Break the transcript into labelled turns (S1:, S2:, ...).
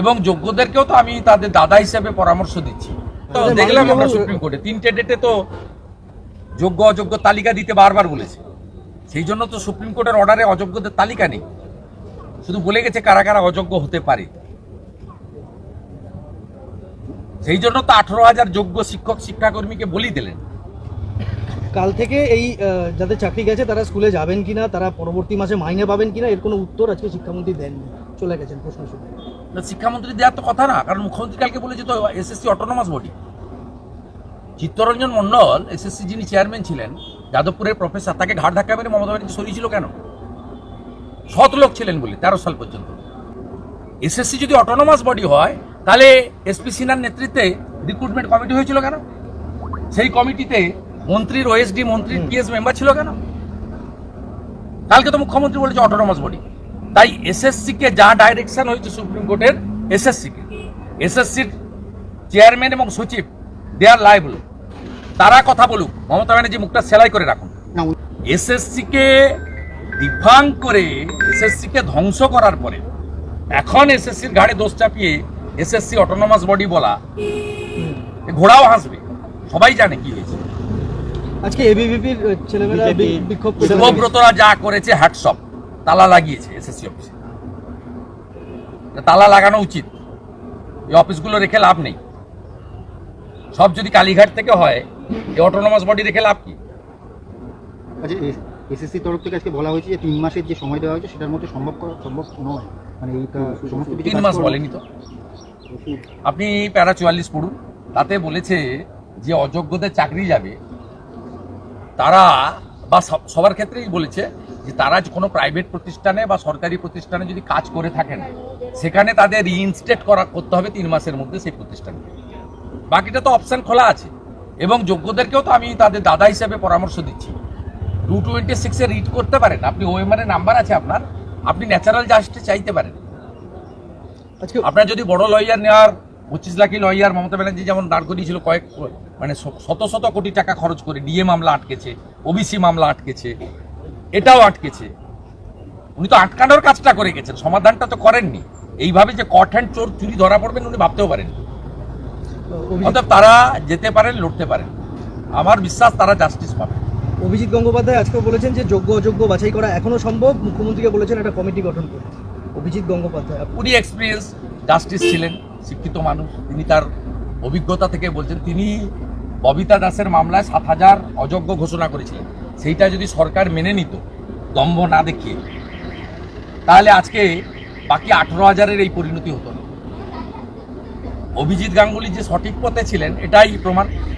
S1: এবং যোগ্যদেরকেও তো আমি তাদের দাদা হিসেবে পরামর্শ দিচ্ছি। তো দেখলাম আমরা সুপ্রিম কোর্টে তিনটে ডেটে তো যোগ্য অযোগ্য তালিকা দিতে বারবার বলেছে। সেই জন্য তো সুপ্রিম কোর্টের অর্ডারে অযোগ্যদের তালিকা নেই। শুধু বলে গেছে কারা কারা অযোগ্য হতে পারে। সেই জন্য তো আঠারো হাজার যোগ্য শিক্ষক শিক্ষাকর্মীকে বলি দিলেন।
S2: কাল থেকে এই যাদের চাকরি গেছে তারা স্কুলে যাবেন কিনা তারা পরবর্তী মাসে মাইনে পাবেন কিনা এর কোনো উত্তর আজকে শিক্ষামন্ত্রী দেননি। চলে গেছেন প্রশ্ন শুনে।
S1: শিক্ষামন্ত্রী দেওয়ার তো কথা না, কারণ মুখ্যমন্ত্রী কালকে বলেছে তো SSC autonomous body Chittaranjan Mandal SSC যিনি চেয়ারম্যান ছিলেন, যাদবপুরের প্রফেসর তাকে ঘাট ধাক্কা মেরে মমতা ব্যানার্জি সরিয়েছিল কেন? সৎ লোক ছিলেন বলে, তেরো সাল পর্যন্ত। এসএসসি যদি অটোনমাস বডি হয়, তাহলে এসপি সিনহার নেতৃত্বে রিক্রুটমেন্ট কমিটি হয়েছিল কেন? সেই কমিটিতে মন্ত্রীর ওএসডি মন্ত্রীর পিএস মেম্বার ছিল কেন? কালকে তো মুখ্যমন্ত্রী বলেছে অটোনমাস বডি তাই এসএসসি কে যা ডাইরেকশন হয়েছে সুপ্রিম কোর্টের এসএসসি কে। এসএসসির চেয়ারম্যান এবং সচিব দে আর লাইবল তারা কথা বলুক মমতা ব্যানার্জি মুখটা সেলাই করে রাখুন। এসএসসি কে ডিফাং করে এসএসসি কে ধ্বংস করার পরে এখন এসএসসির ঘাড়ে দোষ চাপিয়ে এসএসসি অটোনমাস বডি বলা ঘোড়াও হাসবে। সবাই জানে কি হয়েছে।
S2: আজকে এবিভিপির ছেলেমেয়েরা বিক্ষোভ করে
S1: যা করেছে হ্যাটসঅপ তালা লাগিয়েছে এসএসসি অফিসে। তালা লাগানো উচিত। এই অফিসগুলো রেখে লাভ নেই। সব যদি কালীঘাট থেকে হয় এই অটোনমাস বডি রেখে লাভ কি?
S3: আচ্ছা এসএসসি তরফ থেকে আজকে বলা হয়েছে যে তিন মাসের যে সময় দেওয়া হয়েছে সেটার মধ্যে সম্ভব করা সম্ভব নয়। মানে সমস্ত
S1: তিন মাস বলেনি তো। আপনি প্যারা চুয়াল্লিশ পড়ুন। তাতে বলেছে যে অযোগ্যদের চাকরি যাবে তারা বা সব- সবার ক্ষেত্রেই বলেছে যে তারা কোনো প্রাইভেট প্রতিষ্ঠানে বা সরকারি প্রতিষ্ঠানে যদি কাজ করে থাকেন সেখানে তাদের রিইনস্টেট করা করতে হবে তিন মাসের মধ্যে সেই প্রতিষ্ঠানকে। বাকিটা তো অপশন খোলা আছে। এবং যোগ্যদেরকেও তো আমি তাদের দাদা হিসেবে পরামর্শ দিচ্ছি। টু টোয়েন্টি সিক্সে রিড করতে পারেন। আপনি ওএমআর এর নাম্বার আছে আপনার। আপনি ন্যাচারাল জাস্টে চাইতে পারেন। আপনার যদি বড় লয়ার নেওয়ার পঁচিশ লাখি লয়ার মমতা ব্যানার্জি যেমন দাঁড় করিয়েছিল কয়েক মানে শত শত কোটি টাকা খরচ করে ডিএ মামলা আটকেছে ওবিসি মামলা আটকেছে এটাও আটকেছে। উনি তো আটকানোর কাজটা করে গেছেন সমাধানটা তো করেননি। এইভাবে যে কট হ্যান্ড চোর চুরি ধরা পড়বেন উনি ভাবতেও পারেন অতএব তারা যেতে পারেন লড়তে পারেন। আমার বিশ্বাস তারা জাস্টিস পাবে।
S2: অভিজিৎ গঙ্গোপাধ্যায় আজকে বলেছেন যে যোগ্য অযোগ্য বাছাই করা এখনও সম্ভব। মুখ্যমন্ত্রীকে বলেছেন একটা কমিটি গঠন করতে। অভিজিৎ গঙ্গোপাধ্যায়
S1: উনি এক্সপিরিয়েন্স জাস্টিস ছিলেন শিক্ষিত মানুষ। তিনি তার অভিজ্ঞতা থেকে বলছেন তিনি ববিতা দাসের মামলায় সাত হাজার অযোগ্য ঘোষণা করেছিলেন। সেইটা যদি সরকার মেনে নিত, দম্ভ না দেখিয়ে, তাহলে আজকে বাকি আঠেরো হাজারের এই পরিণতি হতো না। অভিজিৎ গাঙ্গুলি যে সঠিক পথে ছিলেন, এটাই প্রমাণ।